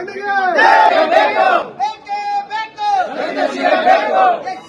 ಬಂದಿಗೆ ಬೇಕು? ಬೇಕು ಬೇಕು?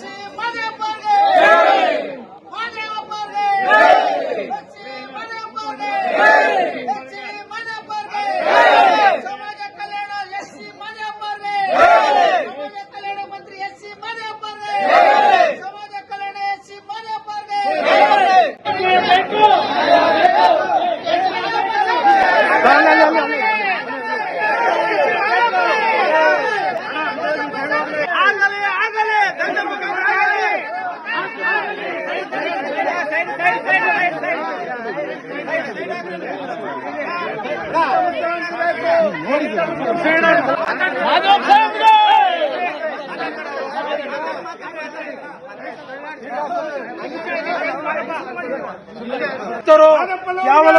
ಯಾವಲ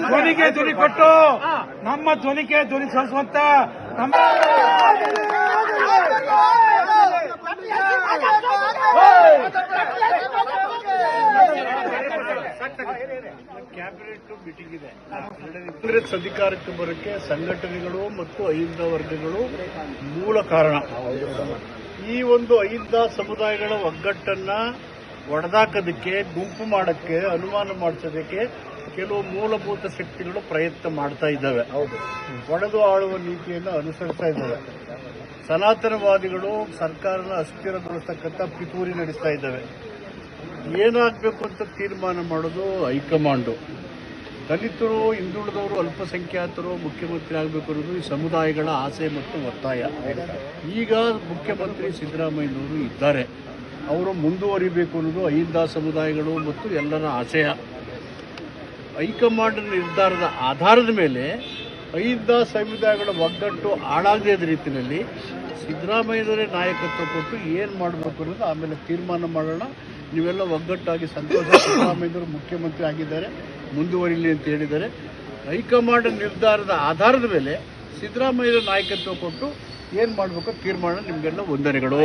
ಧ್ವನಿಗೆ ಧ್ವನಿ ಕೊಟ್ಟು ನಮ್ಮ ಧ್ವನಿಗೆ ಧ್ವನಿ ಸಲ್ಲಿಸುವಂತ ನಮ್ಮ ಕ್ಯಾಬಿನೆಟ್ ಮೀಟಿಂಗ್ ಇದೆ. ಕಾಂಗ್ರೆಸ್ ಅಧಿಕಾರಕ್ಕೆ ಬರೋಕ್ಕೆ ಸಂಘಟನೆಗಳು ಮತ್ತು ಅಹಿಂದ ವರ್ಗಗಳು ಮೂಲ ಕಾರಣ. ಈ ಒಂದು ಅಹಿಂದ ಸಮುದಾಯಗಳ ಒಗ್ಗಟ್ಟನ್ನ ಒಡೆದಾಕೋದಕ್ಕೆ, ಗುಂಪು ಮಾಡಕ್ಕೆ, ಅನುಮಾನ ಮಾಡಿಸೋದಕ್ಕೆ ಕೆಲವು ಮೂಲಭೂತ ಶಕ್ತಿಗಳು ಪ್ರಯತ್ನ ಮಾಡ್ತಾ ಇದ್ದಾವೆ. ಒಡೆದು ಆಳುವ ನೀತಿಯನ್ನು ಅನುಸರಿಸ್ತಾ ಇದ್ದಾವೆ. ಸನಾತನವಾದಿಗಳು ಸರ್ಕಾರನ ಅಸ್ಥಿರಗೊಳಿಸ್ತಕ್ಕಂಥ ಪಿತೂರಿ ನಡೆಸ್ತಾ ಇದ್ದಾವೆ. ಏನಾಗಬೇಕು ಅಂತ ತೀರ್ಮಾನ ಮಾಡೋದು ಹೈಕಮಾಂಡು. ದಲಿತರು, ಹಿಂದುಳಿದವರು, ಅಲ್ಪಸಂಖ್ಯಾತರು, ಮುಖ್ಯಮಂತ್ರಿ ಆಗಬೇಕು ಅನ್ನೋದು ಈ ಸಮುದಾಯಗಳ ಆಸೆ ಮತ್ತು ಒತ್ತಾಯ. ಈಗ ಮುಖ್ಯಮಂತ್ರಿ ಸಿದ್ದರಾಮಯ್ಯನವರು ಇದ್ದಾರೆ. ಅವರು ಮುಂದುವರಿಬೇಕು ಅನ್ನೋದು ಅಹಿಂದ ಸಮುದಾಯಗಳು ಮತ್ತು ಎಲ್ಲರ ಆಶಯ. ಹೈಕಮಾಂಡ್ ನಿರ್ಧಾರದ ಆಧಾರದ ಮೇಲೆ ಅಹಿಂದ ಸಮುದಾಯಗಳ ಒಗ್ಗಟ್ಟು ಹಾಳಾಗದೇ ರೀತಿಯಲ್ಲಿ ಸಿದ್ದರಾಮಯ್ಯನವರೇ ನಾಯಕತ್ವ ಕೊಟ್ಟು ಏನು ಮಾಡಬೇಕು ಅನ್ನೋದು ಆಮೇಲೆ ತೀರ್ಮಾನ ಮಾಡೋಣ. ನೀವೆಲ್ಲ ಒಗ್ಗಟ್ಟಾಗಿ ಸಂತೋಷ ಸಿದ್ದರಾಮಯ್ಯವರು ಮುಖ್ಯಮಂತ್ರಿ ಆಗಿದ್ದಾರೆ, ಮುಂದುವರಿಲಿ ಅಂತ ಹೇಳಿದ್ದಾರೆ. ಹೈಕಮಾಂಡ್ ನಿರ್ಧಾರದ ಆಧಾರದ ಮೇಲೆ ಸಿದ್ದರಾಮಯ್ಯ ನಾಯಕತ್ವ ಕೊಟ್ಟು ಏನು ಮಾಡಬೇಕು, ತೀರ್ಮಾನ ನಿಮಗೆಲ್ಲ ವಂದನೆಗಳು